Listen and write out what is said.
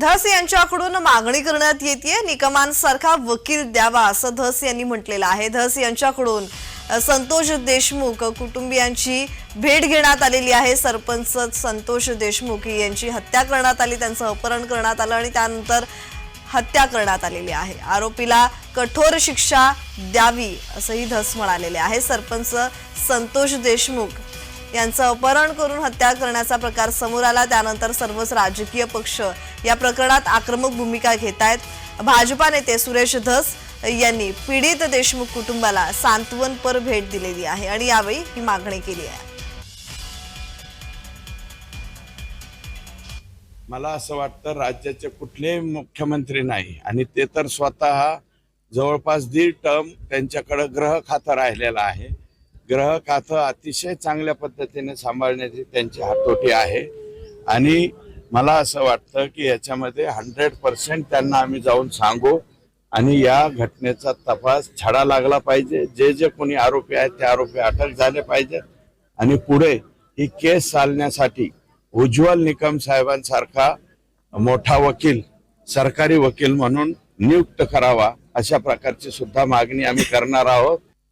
धस यांच्याकडून मागणी करण्यात येते निकमांसारखा वकील द्यावा असं धस यांनी म्हटलेलं आहे. धस यांच्याकडून संतोष देशमुख कुटुंबियांची भेट घेण्यात आलेली आहे. सरपंच संतोष देशमुख यांची हत्या करण्यात आली त्यांचं अपहरण करण्यात आलं आणि त्यानंतर हत्या करण्यात आलेली आहे. आरोपीला कठोर शिक्षा द्यावी असंही धस म्हणालेले आहे. सरपंच संतोष देशमुख यांचं अपहरण करून हत्या करण्याचा प्रकार समोर आला. त्यानंतर सर्वच राजकीय पक्ष या प्रकरणात आक्रमक भूमिका घेत आहेत भाजपा नेते सुरेश धस यांनी पीडित देशमुख कुटुंबाला सांत्वनपर भेट दिलेली आहे आणि यावेळी ही मागणी केली आहे. मला असं वाटतं राज्याचे कुठलेही मुख्यमंत्री नाही आणि ते तर स्वतः जवळपास दीड टर्म त्यांच्याकडे ग्रह खातं राहिलेलं आहे. ग्रह खातं अतिशय चांगल्या पद्धतीने सांभाळण्याची त्यांची हातोटी आहे. आणि मला असं वाटतं की याच्यामध्ये हंड्रेड पर्सेंट त्यांना आम्ही जाऊन सांगू आणि या घटनेचा तपास छडा लागला पाहिजे. जे जे कोणी आरोपी आहेत ते आरोपी अटक झाले पाहिजेत. आणि पुढे ही केस चालण्यासाठी उज्ज्वल निकम साहेबांसारखा मोठा वकील सरकारी वकील म्हणून नियुक्त करावा अशा प्रकारची सुद्धा मागणी आम्ही करणार आहोत.